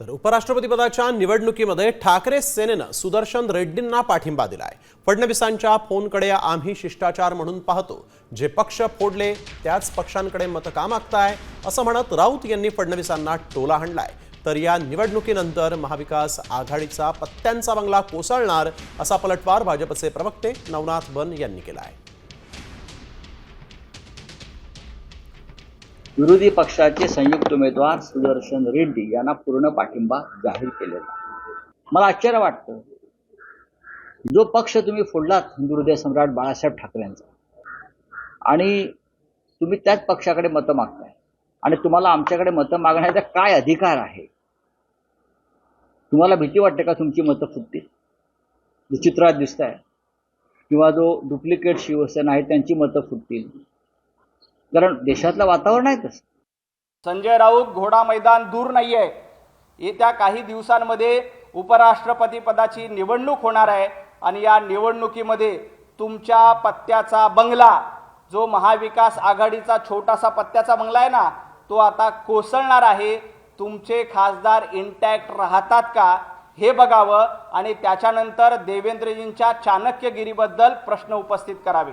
तर उपराष्ट्रपतीपदाच्या निवडणुकीमध्ये ठाकरे सेनेनं सुदर्शन रेड्डींना पाठिंबा दिलाय. फडणवीसांच्या फोनकडे आम्ही शिष्टाचार म्हणून पाहतो. जे पक्ष फोडले त्याच पक्षांकडे मतं का मागताय असं म्हणत राऊत यांनी फडणवीसांना टोला हाणलाय. तर या निवडणुकीनंतर महाविकास आघाडीचा पत्त्यांचा बंगला कोसळणार असा पलटवार भाजपचे प्रवक्ते नवनाथ बन यांनी केला आहे विरोधी पक्षाचे संयुक्त उमेदवार सुदर्शन रेड्डी यांना पूर्ण पाठिंबा जाहीर केलेला मला आश्चर्य वाटतं जो पक्ष तुम्ही फोडलात हिंदू हृदय सम्राट बाळासाहेब ठाकरेंचा आणि तुम्ही त्याच पक्षाकडे मतं मागताय आणि तुम्हाला आमच्याकडे मतं मागण्याचा काय अधिकार आहे? तुम्हाला भीती वाटते का तुमची मतं फुटतील? विचित्रात दिसत आहे किंवा जो डुप्लिकेट शिवसेना आहे त्यांची मतं फुटतील. कारण देशातलं वातावरण आहे तसं. संजय राऊत घोडा मैदान दूर नाही आहे येत्या काही दिवसांमध्ये उपराष्ट्रपती पदाची निवडणूक होणार आहे आणि या निवडणुकीमध्ये तुमच्या पत्त्याचा बंगला जो महाविकास आघाडीचा छोटासा पत्त्याचा बंगला आहे ना तो आता कोसळणार आहे. तुमचे खासदार इंटॅक्ट राहतात का हे बघावं आणि त्याच्यानंतर देवेंद्रजींच्या चाणक्यगिरीबद्दल प्रश्न उपस्थित करावे.